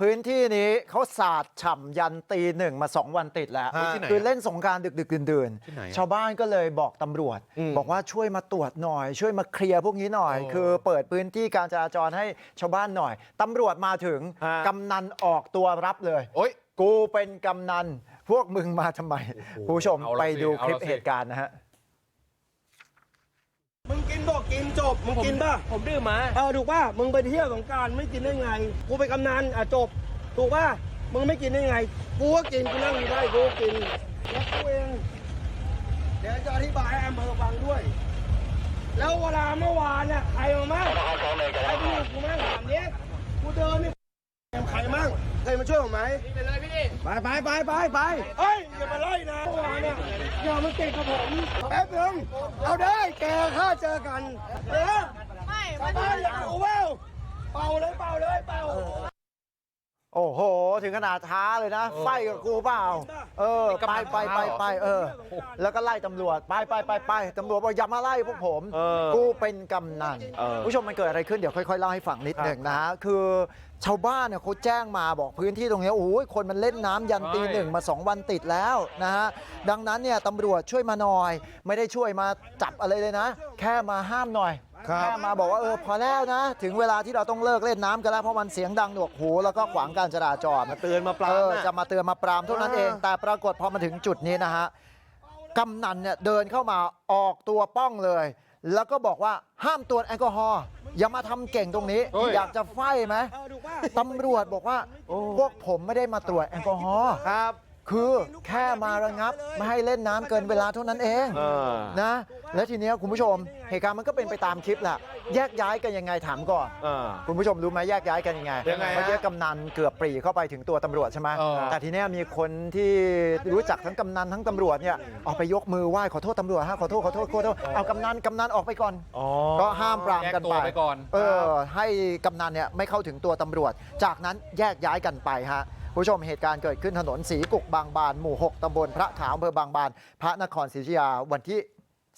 พื้นที่นี้เขาสาดฉ่ำยันตีหนึ่งมาสองวันติดแล้วฮะที่ไหนคืออะเล่นสงกรารดึกดึกดื่นดื่นๆที่ไหนอะชาวบ้านก็เลยบอกตำรวจอืมบอกว่าช่วยมาตรวจหน่อย ช่วยมาเคลียร์พวกนี้หน่อยโอ้คือเปิดพื้นที่การจราจรให้ชาวบ้านหน่อยตำรวจมาถึงฮะกำนันออกตัวรับเลยโอ๊ยกูเป็นกำนันพวกมึงมาทำไมโอ้โหคุณผู้ชมเอาละไปดูสิคลิปเอาละสิเหตุการณ์นะฮะมึง กินบอกกินจบ มึงกินป่ะ ผมดื่มมา เออถูกป่ะ มึงไปเที่ยวสงกรารไม่กินได้ไง กูไปนกำนันอะจบ ถูกป่ะ มึงไม่กินได้ไง กูก็กิน กูนั่งอยู่ได้ กูก็กิน แล้วกูเอง เดี๋ยวจะอธิบายให้อำเภอฟังด้วย แล้วเวลาเมื่อวานเนี่ยใครมามั่งใครไปอยู่กูมั่งถามเนี้ยกูเดินนี่ใครมั่ง เคยมาช่วยผมไหมไปเลยพี่ดิไปไปไปไปไปเฮ้ยอย่ามาไล่นะเมื่อวานเนี่ยอย่ามาเก่งกับผมแป๊บนึงเอาได้แกข้าเจอกันเดี๋ยวไม่ไปไปอย่าเอาเปล่าเป่าเลยเป่าเลยเป่าโอ้โห ถึงขนาดท้าเลยนะไฟกับกูเปล่า เออไปไปไปไปเออ แล้วก็ไล่ตำรวจไปไปไปไปตำรวจบอกอย่ามาไล่พวกผมเออกูเป็นกำนันเออ ผู้ชมมันเกิดอะไรขึ้นเดี๋ยวค่อยๆเล่าให้ฟังนิดหนึ่งนะคือชาวบ้านเนี่ยเขาแจ้งมาบอกพื้นที่ตรงเนี้ยโอ้ยคนมันเล่นน้ำยันตีหนึ่งมาสองวันติดแล้วนะฮะดังนั้นเนี่ยตำรวจช่วยมาหน่อย ไม่ได้ช่วยมาจับอะไรเลยนะ แค่มาห้ามหน่อย ครับแค่มาบอกว่าเออพอแล้วนะ ถึงเวลาที่เราต้องเลิกเล่นน้ำกันแล้วเพราะมันเสียงดังหนวกหูแล้วก็ขวางการจราจรมาเตือนมาปรามเออน่ะ จะมาเตือนมาปรามเท่านั้นเอง แต่ปรากฏพอมาถึงจุดนี้นะฮะกำนันเนี่ยเดินเข้ามาออกตัวป้องเลย แล้วก็บอกว่าห้ามตรวจแอลกอฮอล์อย่ามาทำเก่งตรงนี้ เฮ้ย อยากจะไฟไหมเออถูกป่ะตำรวจบอกว่าพวกผมไม่ได้มาตรวจแอลกอฮอล์ครับ คือแค่มาระงับ ไม่ให้เล่นน้ำเกินเวลาเท่านั้นเอง เออ นะ และทีเนี้ยคุณผู้ชมเหตุการณ์มันก็เป็นไปตามคลิปแหละแยกย้ายกันยังไงถามก่อนเออคุณผู้ชมรู้ไหมแยกย้ายกันยังไงยังไงฮะเมื่อกี้กำนันเกือบปรีเข้าไปถึงตัวตำรวจใช่ไหมเออแต่ทีเนี้ยมีคนที่รู้จักทั้งกำนันทั้งตำรวจเนี่ยออกไปยกมือไหว้ขอโทษตำรวจฮะขอโทษขอโทษขอโทษเอากำนันกำนันออกไปก่อนอ๋อก็ห้ามปรามกันแยกตัวไปก่อนเออให้กำนันเนี่ยไม่เข้าถึงตัวตำรวจ จากนั้นแยกย้ายกันไปฮะผู้ชมเหตุการณ์เกิดขึ้นถนนสีกุกบางบานหมู่ 6 ตำบลพระขาวอำเภอบางบาน พระนครศรีอยุธยาวันที่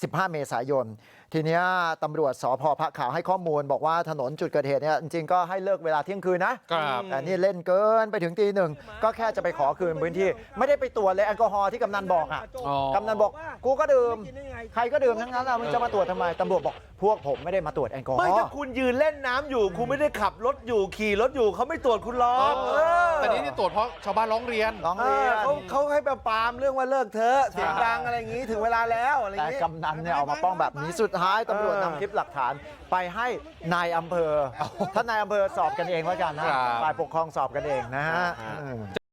15เมษายนทีเนี้ยตำรวจสพพระขาวให้ข้อมูลบอกว่าถนนจุดเกิดเหตุเนี่ยจริงๆก็ให้เลิกเวลาเที่ยงคืนนะครับแต่นี่เล่นเกินไปถึงตีหนึ่งก็แค่จะไปขอคืนพื้นที่ไม่ได้ไปตรวจเลยแอลกอฮอล์ที่กำนันบอกอะอ๋อกำนันบอกกูก็ดื่มกินได้ไงใครก็ดื่มทั้งนั้นอะมึงจะมาตรวจทำไมตำรวจบอกพวกผมไม่ได้มาตรวจแอลกอฮอไม่ล์ถ้าคุณยืนเล่นน้ำอยู่คุณไม่ได้ขับรถอยู่ขี่รถอยู่เขาไม่ตรวจคุณหรอกเออแต่นี่ที่ต รวจเพราะชาวบ้านร้องเรียน ร้องเอเรีอยนเขาเขาให้แบบปรามเรื่องว่าเลิกเถอะเสียงดังอะไรอย่างงี้ถึงเวลาแล้วอะไรอแต่ย่างงี้ กำนันเนี่ยออกมาป้องแบบนี้สุดท้ายตำรวจเออนำคลิปหลักฐานไปให้นายอำเภอ ท่านนายอำเภอสอบกันเองแล้วกันนะครับ ฝ่ายปกครองสอบกันเองนะฮะอ่าอืม